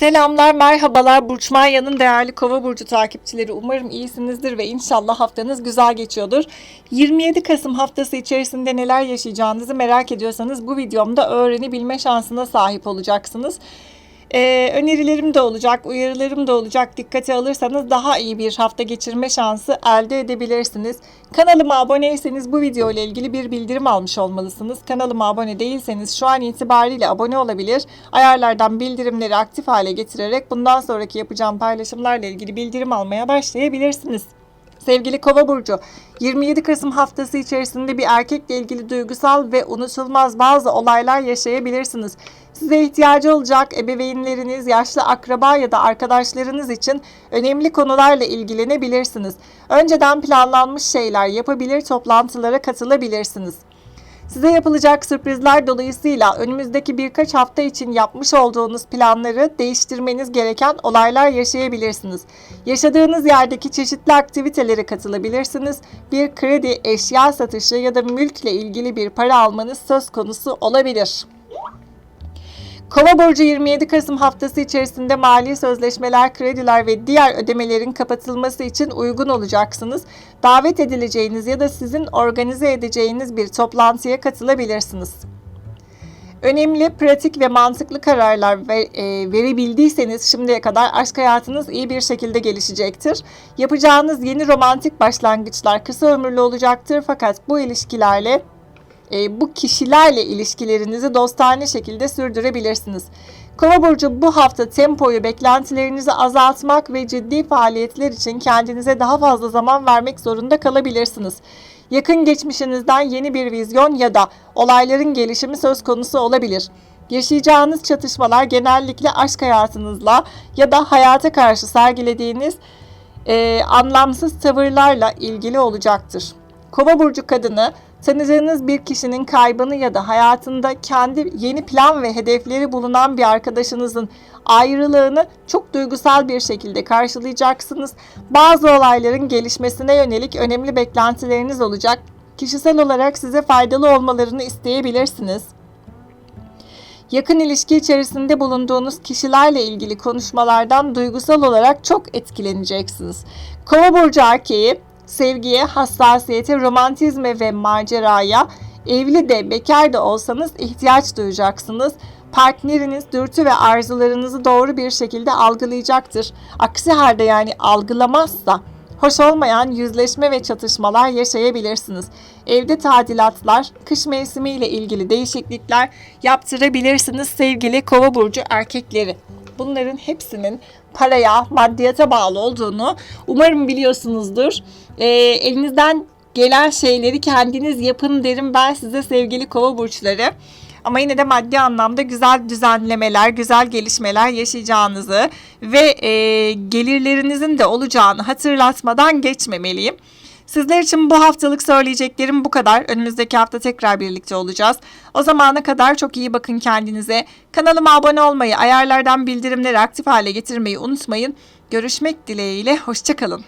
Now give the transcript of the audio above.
Selamlar, merhabalar. Burç Manya'nın değerli Kova burcu takipçileri. Umarım iyisinizdir ve inşallah haftanız güzel geçiyordur. 27 Kasım haftası içerisinde neler yaşayacağınızı merak ediyorsanız bu videomda öğrenebilme şansına sahip olacaksınız. Ee, önerilerim de olacak, uyarılarım da olacak. Dikkate alırsanız daha iyi bir hafta geçirme şansı elde edebilirsiniz. Kanalıma aboneyseniz bu video ile ilgili bir bildirim almış olmalısınız. Kanalıma abone değilseniz şu an itibariyle abone olabilir. Ayarlardan bildirimleri aktif hale getirerek bundan sonraki yapacağım paylaşımlarla ilgili bildirim almaya başlayabilirsiniz. Sevgili Kova burcu, 27 Kasım haftası içerisinde bir erkekle ilgili duygusal ve unutulmaz bazı olaylar yaşayabilirsiniz. Size ihtiyacı olacak ebeveynleriniz, yaşlı akraba ya da arkadaşlarınız için önemli konularla ilgilenebilirsiniz. Önceden planlanmış şeyler yapabilir, toplantılara katılabilirsiniz. Size yapılacak sürprizler dolayısıyla önümüzdeki birkaç hafta için yapmış olduğunuz planları değiştirmeniz gereken olaylar yaşayabilirsiniz. Yaşadığınız yerdeki çeşitli aktivitelere katılabilirsiniz. Bir kredi, eşya satışı ya da mülkle ilgili bir para almanız söz konusu olabilir. Kova burcu 27 Kasım haftası içerisinde mali sözleşmeler, krediler ve diğer ödemelerin kapatılması için uygun olacaksınız. Davet edileceğiniz ya da sizin organize edeceğiniz bir toplantıya katılabilirsiniz. Önemli, pratik ve mantıklı kararlar e, verebildiyseniz şimdiye kadar aşk hayatınız iyi bir şekilde gelişecektir. Yapacağınız yeni romantik başlangıçlar kısa ömürlü olacaktır fakat bu ilişkilerle e, bu kişilerle ilişkilerinizi dostane şekilde sürdürebilirsiniz. Kova burcu bu hafta tempoyu, beklentilerinizi azaltmak ve ciddi faaliyetler için kendinize daha fazla zaman vermek zorunda kalabilirsiniz. Yakın geçmişinizden yeni bir vizyon ya da olayların gelişimi söz konusu olabilir. Yaşayacağınız çatışmalar genellikle aşk hayatınızla ya da hayata karşı sergilediğiniz e, anlamsız tavırlarla ilgili olacaktır. Kova burcu kadını tanıdığınız bir kişinin kaybını ya da hayatında kendi yeni plan ve hedefleri bulunan bir arkadaşınızın ayrılığını çok duygusal bir şekilde karşılayacaksınız. Bazı olayların gelişmesine yönelik önemli beklentileriniz olacak. Kişisel olarak size faydalı olmalarını isteyebilirsiniz. Yakın ilişki içerisinde bulunduğunuz kişilerle ilgili konuşmalardan duygusal olarak çok etkileneceksiniz. Kova burcu erkeği sevgiye, hassasiyete, romantizme ve maceraya evli de bekar da olsanız ihtiyaç duyacaksınız. Partneriniz dürtü ve arzularınızı doğru bir şekilde algılayacaktır. Aksi halde yani algılamazsa hoş olmayan yüzleşme ve çatışmalar yaşayabilirsiniz. Evde tadilatlar, kış mevsimiyle ilgili değişiklikler yaptırabilirsiniz sevgili kova burcu erkekleri. Bunların hepsinin paraya, maddiyata bağlı olduğunu umarım biliyorsunuzdur. Ee, elinizden gelen şeyleri kendiniz yapın derim ben size sevgili kova burçları. Ama yine de maddi anlamda güzel düzenlemeler, güzel gelişmeler yaşayacağınızı ve e, gelirlerinizin de olacağını hatırlatmadan geçmemeliyim. Sizler için bu haftalık söyleyeceklerim bu kadar. Önümüzdeki hafta tekrar birlikte olacağız. O zamana kadar çok iyi bakın kendinize. Kanalıma abone olmayı, ayarlardan bildirimleri aktif hale getirmeyi unutmayın. Görüşmek dileğiyle, hoşçakalın.